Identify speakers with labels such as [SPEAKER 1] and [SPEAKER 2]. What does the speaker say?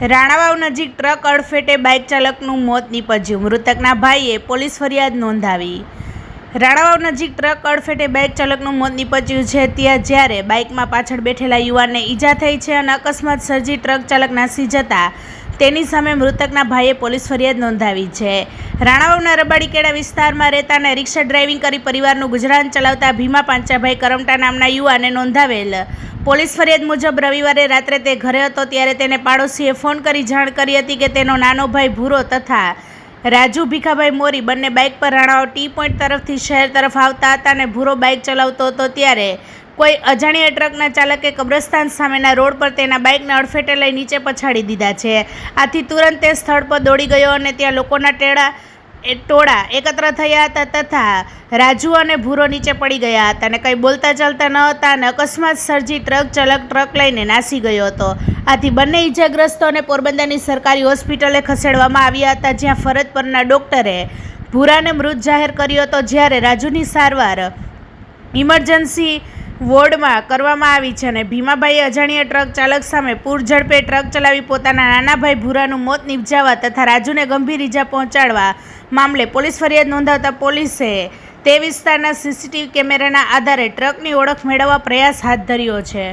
[SPEAKER 1] રાણાવાવ નજીક ટ્રક અડફેટે બાઇક ચાલકનું મોત નીપજ્યું. મૃતકના ભાઈએ પોલીસ ફરિયાદ નોંધાવી. રાણાવાવ નજીક ટ્રક અડફેટે બાઇક ચાલકનું મોત નીપજ્યું છે ત્યાં જ્યારે બાઇકમાં પાછળ બેઠેલા યુવાનને ઈજા થઈ છે અને અકસ્માત સર્જી ટ્રક ચાલક નાસી જતા તેની સામે મૃતકના ભાઈએ પોલીસ ફરિયાદ નોંધાવી છે. રાણાવાવના રબાડીકેડા વિસ્તારમાં રહેતા અને રિક્ષા ડ્રાઇવિંગ કરી પરિવારનું ગુજરાન ચલાવતા ભીમા પાંચાભાઈ કરમટા નામના યુવાને નોંધાવેલ. પોલીસ ફરિયાદ મુજબ રવિવારે રાત્રે તે ઘરે હતો, ત્યારે તેને પાડોશીએ ફોન કરી જાણ કરી હતી કે તેનો નાનો ભાઈ ભૂરો તથા રાજુ ભીખાભાઈ મોરી બંને બાઇક પર રાણાવાવ ટી પોઈન્ટ તરફથી શહેર તરફ આવતા હતા અને ભૂરો બાઇક ચલાવતો હતો ત્યારે કોઈ અજાણ્યા ટ્રકના ચાલકે કબ્રસ્તાન સામેના રોડ પર તેના બાઇકને અડફેટે લઈ નીચે પછાડી દીધા છે. આથી તુરંત તે સ્થળ પર દોડી ગયો અને ત્યાં લોકોના ટેડા ટોળા એકત્ર થયા હતા તથા રાજુ અને ભૂરો નીચે પડી ગયા હતા અને કંઈ બોલતા ચાલતા ન હતા અને અકસ્માત સર્જી ટ્રક ચાલક ટ્રક લઈને નાસી ગયો હતો. આથી બંને ઈજાગ્રસ્તોને પોરબંદરની સરકારી હોસ્પિટલે ખસેડવામાં આવ્યા હતા જ્યાં ફરજ પરના ડોક્ટરે ભૂરાને મૃત જાહેર કર્યો હતો જ્યારે રાજુની સારવાર ઇમરજન્સી વોર્ડમાં કરવામાં આવી છે અને ભીમાભાઈ અજાણ્યા ટ્રક ચાલક સામે પૂર ઝડપે ટ્રક ચલાવી પોતાના નાનાભાઈ ભૂરાનું મોત નિપજાવવા તથા રાજુને ગંભીર ઈજા પહોંચાડવા મામલે પોલીસ ફરિયાદ નોંધાવતા પોલીસે તે વિસ્તારના સીસીટીવી કેમેરાના આધારે ટ્રકની ઓળખ મેળવવા પ્રયાસ હાથ ધર્યો છે.